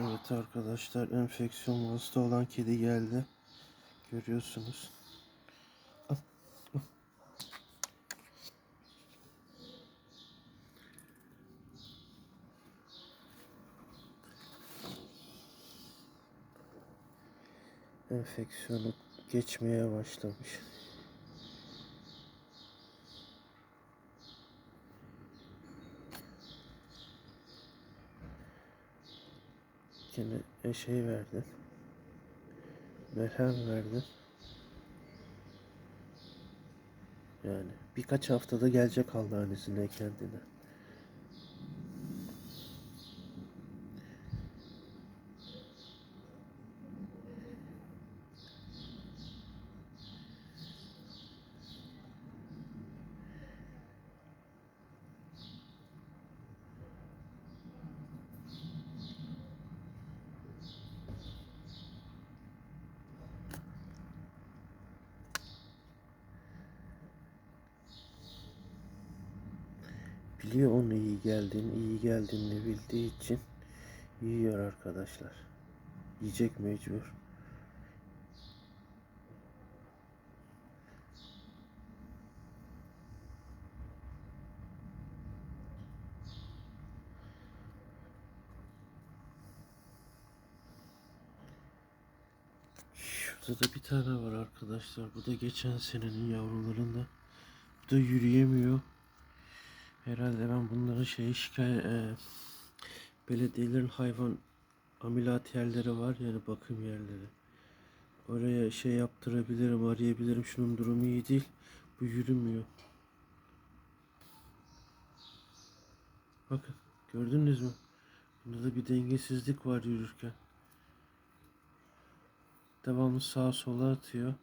Evet arkadaşlar enfeksiyon hasta olan kedi geldi. Görüyorsunuz. Enfeksiyonu geçmeye başlamış. Gene şey verdim. Merhem verdim. Yani birkaç haftada gelecek Allah'ın izniyle kendine. Biliyor onun iyi geldiğini, iyi geldiğini bildiği için yiyor arkadaşlar. Yiyecek mecbur. Şurada da bir tane var arkadaşlar. Bu da geçen senenin yavrularında. Bu da yürüyemiyor. Herhalde ben bunların şey şikayet e, belediyelerin hayvan ameliyat yerleri var yani bakım yerleri. Oraya şey yaptırabilirim, arayabilirim. Şunun durumu iyi değil. Bu yürümüyor. Bakın gördünüz mü? Bunda da bir dengesizlik var yürürken. Devamlı sağa sola atıyor.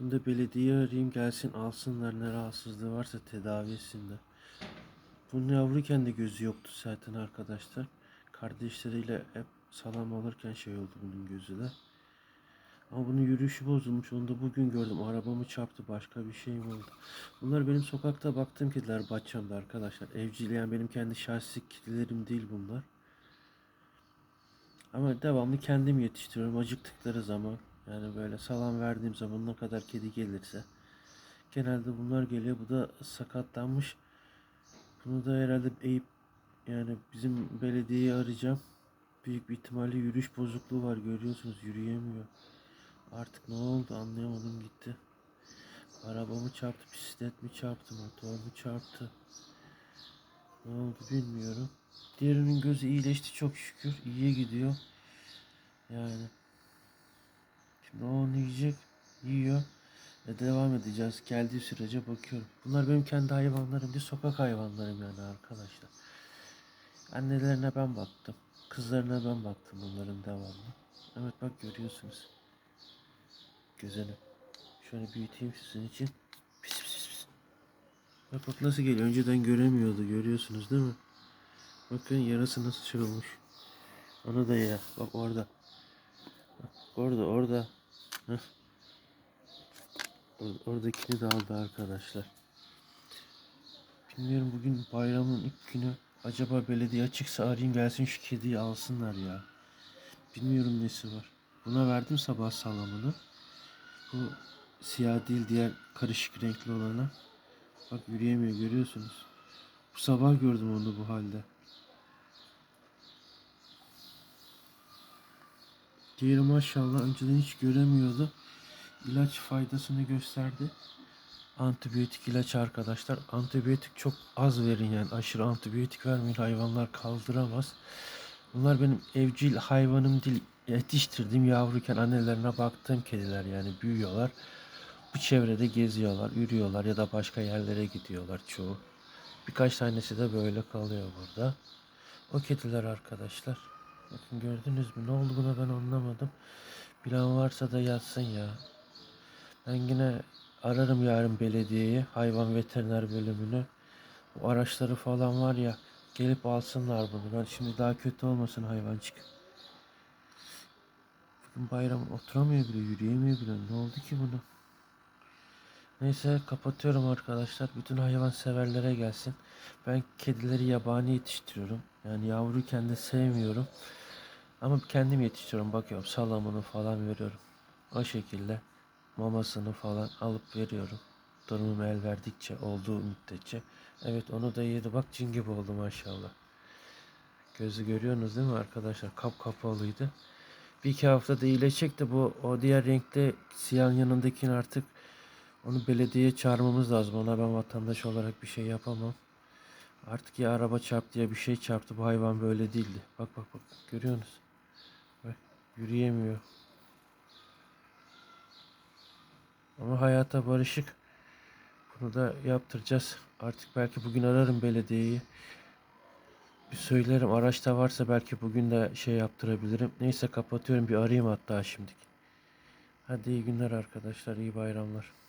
Bunda belediye arayayım gelsin alsınlar ne rahatsızlığı varsa tedavisinde. Bunun yavruyken de gözü yoktu zaten arkadaşlar. Kardeşleriyle hep salam alırken şey oldu bunun gözü de. Ama bunun yürüyüşü bozulmuş. Onu da bugün gördüm. Arabamı çarptı. Başka bir şey mi oldu? Bunlar benim sokakta baktığım kediler bahçemde arkadaşlar. Evcilleyen benim kendi şahsi kedilerim değil bunlar. Ama devamlı kendim yetiştiriyorum. Acıktıkları zaman yani böyle salam verdiğim zaman ne kadar kedi gelirse. Genelde bunlar geliyor. Bu da sakatlanmış. Bunu da herhalde Eyüp yani bizim belediyeyi arayacağım. Büyük bir ihtimalle yürüyüş bozukluğu var görüyorsunuz yürüyemiyor. Artık ne oldu anlayamadım gitti. Arabamı çarptı, bisiklet mi çarptı, motor mu çarptı. Ne oldu bilmiyorum. Diğerinin gözü iyileşti çok şükür. İyiye gidiyor. Yani. Şimdi o onu yiyecek. Yiyor. Ve devam edeceğiz. Geldiği sürece bakıyorum. Bunlar benim kendi hayvanlarım değil, sokak hayvanlarım yani arkadaşlar. Annelerine ben baktım. Kızlarına ben baktım bunların devamlı. Evet bak görüyorsunuz. Güzelim. Şöyle büyüteyim sizin için. Pis pis pis. Bak bak nasıl geliyor. Önceden göremiyordu. Görüyorsunuz değil mi? Bakın yarası nasıl çırılmış. Onu da ya. Bak orada. Bak orada orada. Heh. Or- Oradakini de aldı arkadaşlar. Bilmiyorum bugün bayramın ilk günü. Acaba belediye açıksa arayayım gelsin şu kediyi alsınlar ya. Bilmiyorum nesi var. Buna verdim sabah salamını. Bu siyah değil diğer karışık renkli olana. Bak yürüyemiyor görüyorsunuz. Bu sabah gördüm onu bu halde. Diğeri maşallah önceden hiç göremiyordu. İlaç faydasını gösterdi. Antibiyotik ilaç arkadaşlar. Antibiyotik çok az verin yani. Aşırı antibiyotik vermeyin. Hayvanlar kaldıramaz. Bunlar benim evcil hayvanım değil. Yetiştirdiğim yavruyken annelerine baktığım kediler yani büyüyorlar. Bu çevrede geziyorlar, yürüyorlar ya da başka yerlere gidiyorlar çoğu. Birkaç tanesi de böyle kalıyor burada. O kediler arkadaşlar. Bakın gördünüz mü? Ne oldu buna ben anlamadım. Bilen varsa da yazsın ya. Ben yine ararım yarın belediyeyi, hayvan veteriner bölümünü. Bu araçları falan var ya, gelip alsınlar bunu. Ben şimdi daha kötü olmasın hayvancık. Bugün bayram oturamıyor bile, yürüyemiyor bile. Ne oldu ki buna? Neyse kapatıyorum arkadaşlar. Bütün hayvan severlere gelsin. Ben kedileri yabani yetiştiriyorum. Yani yavruyken de sevmiyorum. Ama kendim yetiştiriyorum. Bakıyorum salamını falan veriyorum. O şekilde mamasını falan alıp veriyorum. Durumum el verdikçe olduğu müddetçe. Evet onu da yedi. Bak cin gibi oldu maşallah. Gözü görüyorsunuz değil mi arkadaşlar? Kap kapalıydı. Bir iki haftada iyileşecek de bu o diğer renkli siyahın yanındakini artık onu belediyeye çağırmamız lazım. Ona ben vatandaş olarak bir şey yapamam. Artık ya araba çarptı ya bir şey çarptı. Bu hayvan böyle değildi. Bak bak bak görüyorsunuz. Bak yürüyemiyor. Ama hayata barışık. Bunu da yaptıracağız. Artık belki bugün ararım belediyeyi. Bir söylerim araçta varsa belki bugün de şey yaptırabilirim. Neyse kapatıyorum bir arayayım hatta şimdilik. Hadi iyi günler arkadaşlar iyi bayramlar.